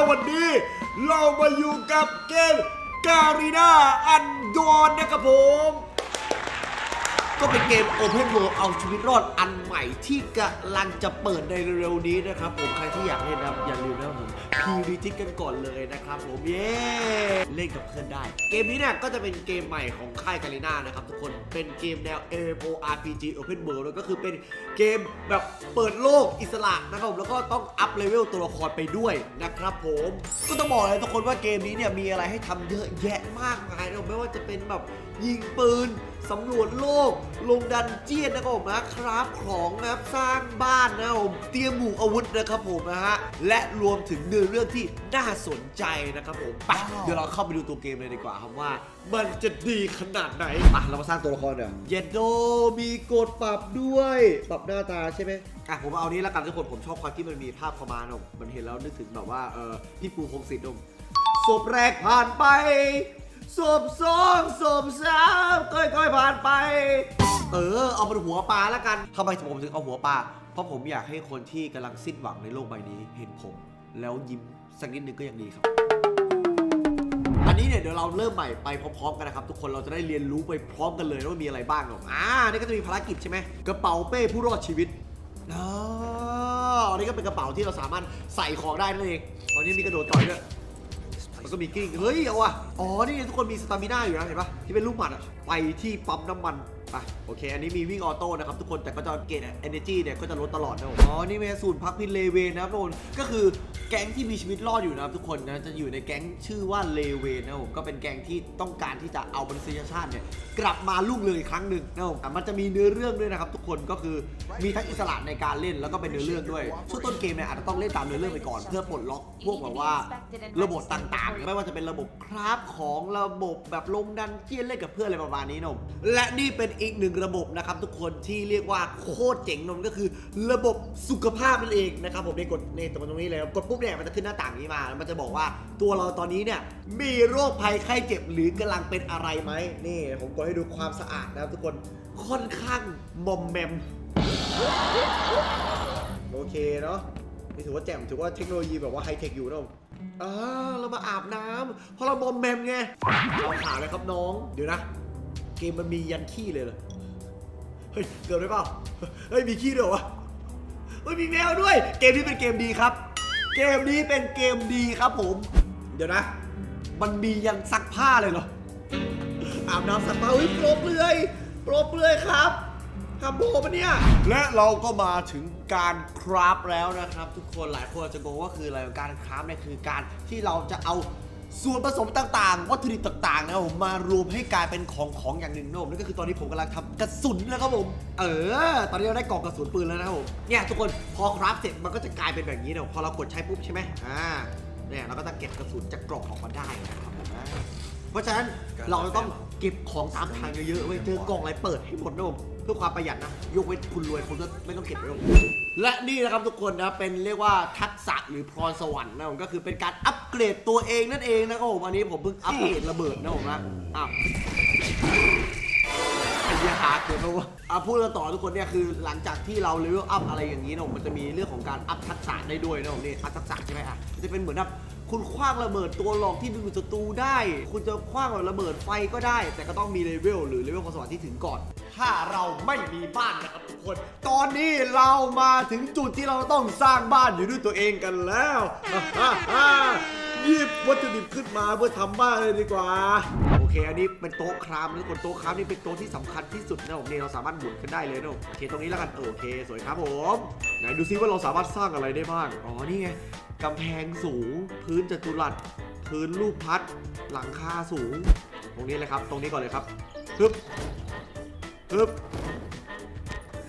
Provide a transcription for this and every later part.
แล้ววันนี้ เรามาอยู่กับเกมการีนาอันดอนนะครับผม ก็เป็นเกม Open World เอาชีวิตรอดอัน ใหม่ที่กำลังจะเปิดในเร็วๆนี้นะครับผมใครที่อยากเล่นนะครับอย่าลืมนะครับผมพีรีจิกกันก่อนเลยนะครับผมเย้เล่นกับเพื่อนได้ เกมนี้เนี่ยก็จะเป็นเกมใหม่ของค่ายการีนานะครับทุกคนเป็นเกมแนว MMORPG Open World แล้วก็คือเป็นเกมแบบเปิดโลกอิสระนะครับผมแล้วก็ต้องอัพเลเวลตัวละครไปด้วยนะครับผมก็ต้องบอกเลยทุกคนว่าเกมนี้เนี่ยมีอะไรให้ทำเยอะแยะมากมายนะครับไม่ว่าจะเป็นแบบยิงปืนสำรวจโลก ลงดันเจียนนะครับผมนะครับของนะครับสร้างบ้านนะครับผมเตรียมหมู่อาวุธนะครับผมนะฮะและรวมถึงเนื้อเรื่องที่น่าสนใจนะครับผมไปเดี๋ยวเราเข้าไปดูตัวเกมเลยดีกว่าครับว่า มันจะดีขนาดไหนอะเรามาสร้างตัวละครเดี๋ยวเยนโดมีกดปรับด้วยปรับหน้าตาใช่ไหมอะผมเอานี้แล้วกันทุกคนผมชอบความที่มันมีภาพคอมมานด์ผมมันเห็นแล้วนึกถึงแบบว่าเออพี่ปูพงศิษฐ์ผมศพแรกผ่านไปศพสองศพสามค่อยๆผ่านไป เออ เอาเป็นหัวปลาแล้วกันทำไมผมถึงเอาหัวปลา เพราะผมอยากให้คนที่กำลังสิ้นหวังในโลกใบนี้เห็นผม แล้วยิ้มสักนิดนึงก็ยังดีครับ อันนี้เนี่ยเดี๋ยวเราเริ่มใหม่ไปพร้อมๆกันนะครับ ทุกคนเราจะได้เรียนรู้ไปพร้อมกันเลยว่ามีอะไรบ้างเนาะอ่านี่ก็จะมีภารกิจใช่ไหมกระเป๋าเป้ผู้รอดชีวิตอ๋ออันนี้ก็เป็นกระเป๋าที่เราสามารถใส่ของได้นั่นเองตอนนี้มีกระโดดต่อยด้วยแล้วก็มีกิ้ง เฮ้ย เอาว่ะ อ๋อ นี่ทุกคนมีสตามิน่าอยู่นะ เห็นปะที่เป็นลูกหมัดอะไปที่ปั๊มน้ำมัน ไปโอเค อันนี้มีวิ่งออโต้นะครับทุกคนแต่ก็จะเกณฑ์ energy เนี่ยก็จะลดตลอดนะผมอ๋อ นี่เป็นสูตรพักพินเลเวนนะครับทุกคนก็คือแก๊งที่มีชีวิตรอดอยู่นะครับทุกคนนะจะอยู่ในแก๊งชื่อว่าเลเวนนะครับผมก็เป็นแก๊งที่ต้องการที่จะเอามนุษยชาติเนี่ยกลับมาลุ่งเรืองอีกครั้งหนึ่งนะครับผมอะมันจะมีเนื้อเรื่องด้วยนะครับทุกคนก็คือมีทั้งอิสระในการเล่นแล้วก็เป็นเนื้อเรื่องด้วยช่วงต้นเกมเนี่ยอาจจะต้องเล่นตามเนื้อเรื่องไปก่อนเพื่อปลดล็อกพวกแบบว่าระบบต่างๆ ไม่ว่าจะเป็นระบบคราฟของระบบแบบลงดันเจียนเล่นกับเพื่อนอะไรประมาณนี้นมและนี่เป็นอีกหนึ่งระบบนะครับทุกคนที่เรียกว่าโคตรเจ๋งนมก็คือ ระบบสุขภาพนั่นเองนะครับผมในกดในตรงนี้เลยกดปุ๊บเนี่ยมันจะขึ้นหน้าต่างนี้มา มันจะบอกว่าตัวเราตอนนี้เนี่ยมีโรคภัยไข้เจ็บหรือกำลังเป็นอะไรไหมนี่ ผมกดให้ดูความสะอาดนะครับทุกคนค่อนข้างมอมแมมโอเคเนาะนี่ถือว่าแจ่มถือว่าเทคโนโลยีแบบว่าไฮเทคอยู่นะผมอ่าเรามาอาบน้ำเพราะเราบอมแมมไงเอาขาเลยครับน้อง เดี๋ยวนะ เกมมันมียันขี้เลยเหรอ เฮ้ย เกิดได้เปล่า เฮ้ย มีขี้ด้วยวะ เฮ้ย มีแมวด้วย เกมนี้เป็นเกมดีครับ เกมนี้เป็นเกมดีครับผม เดี๋ยวนะ มันมียันซักผ้าเลยเหรอ อาบน้ำซักผ้าเฮ้ยโปรเปลือยโปรเปลือยครับทำโบปะเนี่ย และเราก็มาถึงการคราฟแล้วนะครับ ทุกคนหลายคนจจะงงว่าคืออะไรการคราฟเนี่ยคือการที่เราจะเอา ส่วนผสมต่างๆ วัตถุดิบต่างๆนะครับผมมารวมให้กลายเป็นของของอย่างหนึ่งนะผมนั่นก็คือตอนนี้ผมกำลังทำกระสุนนะครับผม เออ ตอนนี้เราได้กล่องกระสุนปืนแล้วนะครับผมเนี่ยทุกคนพอคราฟเสร็จมันก็จะกลายเป็นแบบนี้นะพอเรากดใช้ปุ๊บใช่ไหมอ่าเนี่ยเราก็จะเก็บกระสุนจากกล่องออกมาได้นะครับผมนะเพราะฉะนั้นเราจะต้อง เก็บของตามทางเยอะๆไว้เจอกล่องอะไรเปิดให้หมดนะผมเพื่อความประหยัดนะยกเว้นคุณรวยคุณก็ไม่ต้องเก็บไว้หรอกและนี่นะครับทุกคนนะเป็นเรียกว่าทักษะหรือพรสวรรค์นะผมก็คือเป็นการอัปเกรดตัวเองนั่นเองนะครับผมอันนี้ผมเพิ่งอัปเกรดระเบิดนะผมนะอ้าวไอ้เหี้ยหาเกิดมาว่าอะพูดกันต่อทุกคนเนี่ยคือหลังจากที่เราเลเวลอัพอะไรอย่างนี้นะผมมันจะมีเรื่องของการอัพทักษะได้ด้วยนะผมนี่อัพทักษะใช่ไหมอะมันจะเป็นเหมือนแบบ คุณคว้างระเบิดตัวหลอกที่ดึงศัตรูได้ คุณจะคว้างแบบระเบิดไฟก็ได้ แต่ก็ต้องมีเลเวลหรือเลเวลความสวรรค์ที่ถึงก่อน ถ้าเราไม่มีบ้านนะครับทุกคน ตอนนี้เรามาถึงจุดที่เราต้องสร้างบ้านอยู่ด้วยตัวเองกันแล้วหยิบวัตถุดิบขึ้นมาเพื่อทำบ้านเลยดีกว่าโอเค อันนี้เป็นโต๊ะครามนะทุกคนโต๊ะครามนี่เป็นโต๊ะที่สำคัญที่สุดนะผมเนี่เราสามารถหมุนกันได้เลยนะโอเคตรงนี้แล้วกันโอเค สวยครับผมไหนดูซิว่าเราสามารถสร้างอะไรได้บ้างอ๋อนี่ไง กำแพงสูง พื้นจัตุรัส พื้นลูกพัด หลังคาสูง ตรงนี้เลยครับ ตรงนี้ก่อนเลยครับฮึบฮึบ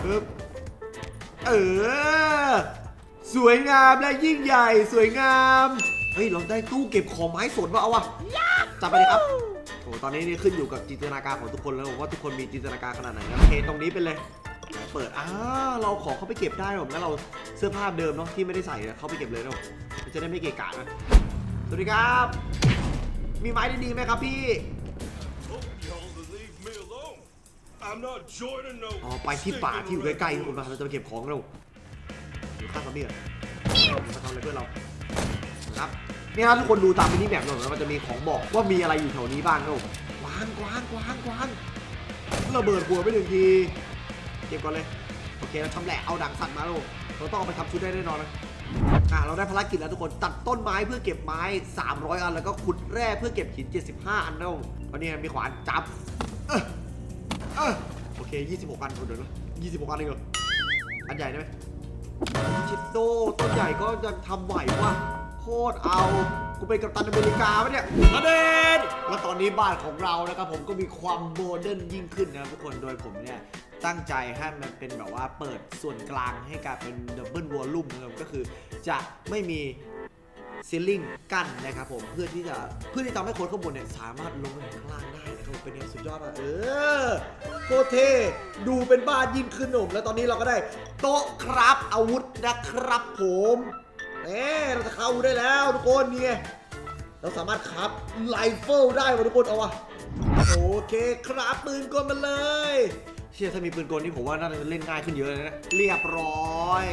ฮึบเออ สวยงามและยิ่งใหญ่สวยงาม เฮ้ย เราได้ตู้เก็บของไม้สดมาเอาวะจับไปเลยครับโอ้ตอนนี้นี่ขึ้นอยู่กับจินตนาการของทุกคนแล้วว่าทุกคนมีจินตนาการขนาดไหนนะโอเค ตรงนี้เป็นเลย เปิดอ้าเราขอเข้าไปเก็บได้หรองั้นเราเสื้อผ้าเดิมเนาะที่ไม่ได้ใส่เนี่ยเข้าไปเก็บเลยเนาะมันจะได้ไม่เกะกะนะสวัสดีครับ มีไม้ดีๆไหมครับพี่ Hope y'all to leave me alone. I'm not joining no. อ๋อไปที่ป่าที่อยู่ใกล้ๆทุกคนมาเราจะไปเก็บของเราอยู่ข้างซอมบี้อะมาทำอะไรเพื่อนเราครับเนี่ยครับทุกคนดูตามมินิแมปหน่อยนะมันจะมีของบอกว่ามีอะไรอยู่แถวนี้บ้างครับผมกวางกวางกวางกวางระเบิดหัวไปหนึ่งทีเก็บก่อนเลย โอเค เราชำแหละเอาดังสัตว์มาแล้วเราต้องเอาไปทำชุดได้แน่นอนนะอะเราได้ภารกิจแล้วทุกคนตัดต้นไม้เพื่อเก็บไม้ 300 อันแล้วก็ขุดแร่เพื่อเก็บหิน 75 อันนะผมตอนนี้มีขวานจับเออเออโอเค 26 อันคนเดียวนะ26 อันเองเหรออันใหญ่ได้ไหมชิดโดต้นใหญ่ก็ยังทำไหวว่ะโคตรเอากูเป็นกัปตันอเมริกาปะเนี่ยมาเด็นแล้วตอนนี้บ้านของเรานะครับผมก็มีความโมเดิร์นยิ่งขึ้นนะครับทุกคนโดยผมเนี่ย ตั้งใจให้มันเป็นแบบว่าเปิดส่วนกลางให้กลายเป็นดับเบิลวอลลุ่มนะครับก็คือจะไม่มีซีลิงกั้นนะครับผมเพื่อที่จะเพื่อที่จะทำให้คนข้างบนเนี่ยสามารถลงไปข้างล่างได้นะครับผมเป็นยังสุดยอดอะเออโคเทดูเป็นบ้านยิ่งขึ้นหนุ่มแล้วตอนนี้เราก็ได้โต๊ะครับอาวุธนะครับผมเน่เราจะเข้าได้แล้วทุกคนเนี่ไงเราสามารถครับไลเฟิลได้ว่ะทุกคนเอาวะโอเคครับปืนกลมาเลย เชื่อถ้ามีปืนกลนี่ผมว่าน่าจะเล่นง่ายขึ้นเยอะเลยนะ เรียบร้อย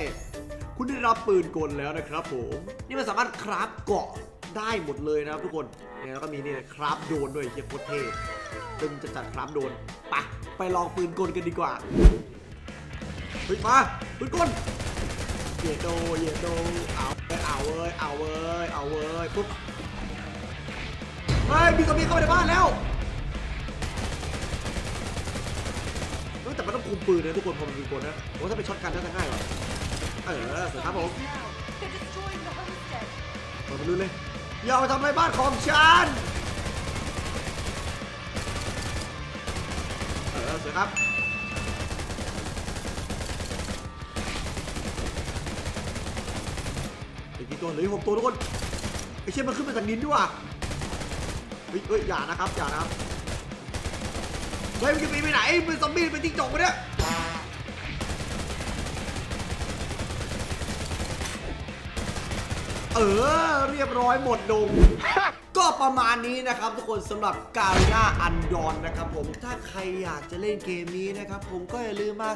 คุณได้รับปืนกลแล้วนะครับผม นี่มันสามารถคราฟเกาะได้หมดเลยนะครับทุกคนเนี่ยแล้วก็มีนี่คราฟโดนด้วยเฮียโคตรเท่ตึงจะจัดคราฟโดนปะไปลองปืนกลกันดีกว่า เฮ้ยมาปืนกลเยโดเยโดเอาเว้ยเอาเว้ยเอาเว้ยเอาเว้ยปุ๊บเฮ้ยมีตัวมีเข้ามาในบ้านแล้ว มันต้องคุมปืนนะทุกคนพอมันยิงกลนะผมว่าถ้าเป็นช็อตกันน่าจะง่ายกว่าเออสวยครับผมเปิดไปดูเลยอย่ามาทำอะไรบ้านของฉันเออสวยครับอีกกี่ตัวเหลืออีกหกตัวทุกคนไอ้เชี่ยมันขึ้นมาจากดินด้วยว่ะเฮ้ยเฮ้ยอย่านะครับอย่านะครับ เฮ้ยมันจะปีนไปไหนเป็นซอมบี้เป็นจิ้งจกไปะเนี่ยเออ เรียบร้อยหมดดง ก็ประมาณนี้นะครับทุกคนสำหรับกา r ี n าอันดอนนะครับผมถ้าใครอยากจะเล่นเกมนี้นะครับผมก็อย่าลืมมา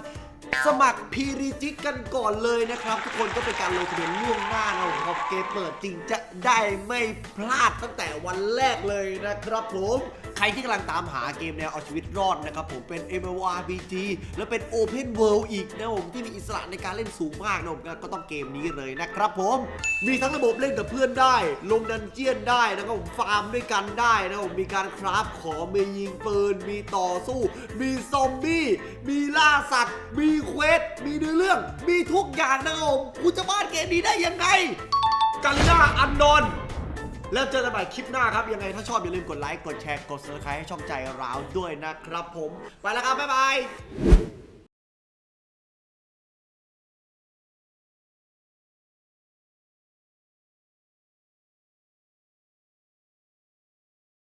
สมัครพีรีจิกกันก่อนเลยนะครับ ทุกคนก็เป็นการลงทะเบียนล่วงหน้านะผมพอเกมเปิดจริงจะได้ไม่พลาดตั้งแต่วันแรกเลยนะครับผมใค รที่กำลังตามหาเกมแนวเอาชีวิตรอดนะครับผมเป็น MMORPG แล้วเป็น Open World อีกนะผมที่มีอิสระในการเล่นสูงมากนะผมก็ต้องเกมนี้เลยนะครับผม มีทั้งระบบเล่นกับเพื่อนได้ ลงดันเจียนได้นะครับผมฟาร์มด้วยกันได้นะครับผมมีการคราฟของมียิงปืน มีต่อสู้ มีซอมบี้มีล่าสัตว์ มีเควสมีเนื้อเรื่อง มีทุกอย่างนะครับผมคุณจะบ้านเกมนี้ได้ยังไงกาลิน่าอันนอน แล้วเจอกันใหม่คลิปหน้าครับ ยังไงถ้าชอบอย่าลืมกดไลค์ กดแชร์ กดซับสไครต์ให้ช่องใจเราด้วยนะครับผม ไปแล้วครับ บ๊ายบาย